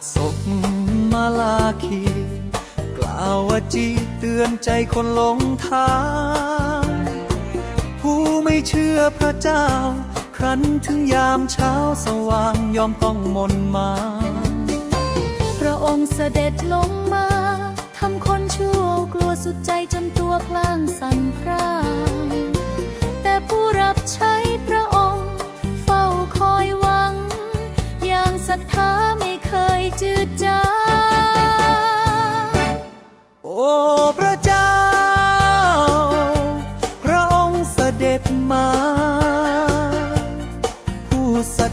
สศกมาลาคี กล่าวว่าจีเตือนใจคนหลงทาง ผู้ไม่เชื่อพระเจ้า ครั้นถึงยามเช้าสว่างยอมต้องมนต์มา พระองค์เสด็จลงมา ทำคนชั่วกลัวสุดใจจนตัวพลางสั่นพร่างแต่ผู้รับใช้พระองค์ เฝ้าคอยหวัง อย่างศรัทธา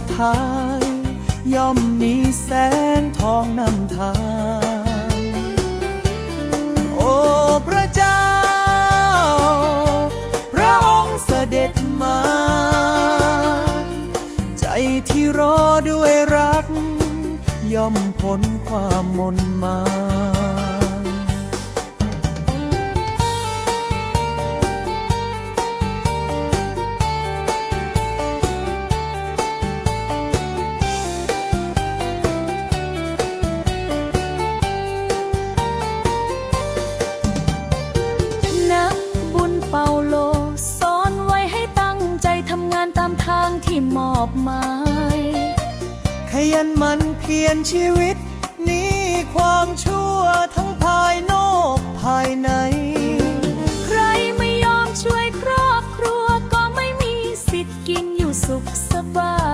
ทธาย่อมมีแสงทองนำทาง โอ้พระเจ้า พระองค์เสด็จมา ใจที่รอด้วยรัก ย่อมพ้นความมนมา อบหมายขยันมันเพียรชีวิตหนี้ความชั่วทั้งภายนอกภายใน ใครไม่ยอมช่วยครอบครัวก็ไม่มีสิทธิ์กินอยู่สุขสบาย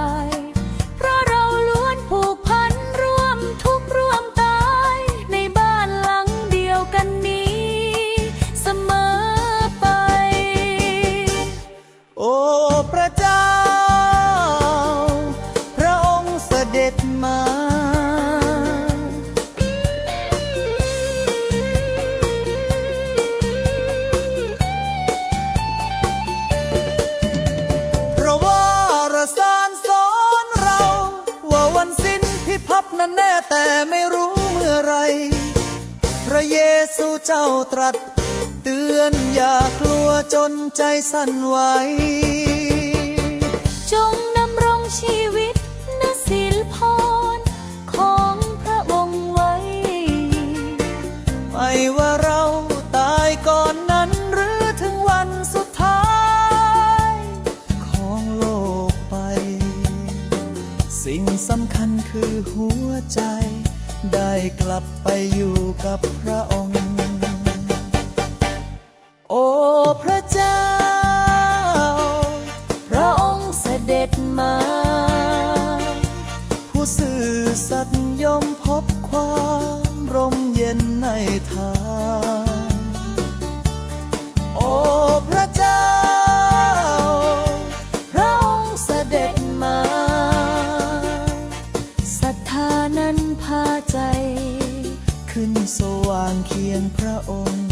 ระเยซูเจ้าตรัส เตือนอย่ากลัวจนใจสั่นไหว จงดำรงชีวิตนศิลพรของพระองค์ไว้ ไม่ว่าเราตายก่อนนั้นหรือถึงวันสุดท้าย ของโลกไป สิ่งสำคัญคือหัวใจ ได้กลับไปอยู่กับพระองค์ โอ้พระเจ้า พระองค์เสด็จมา ผู้สื่อสัตย์ยอมพบความร่มเย็นในทาง ขึ้นสว่างเคียงพระองค์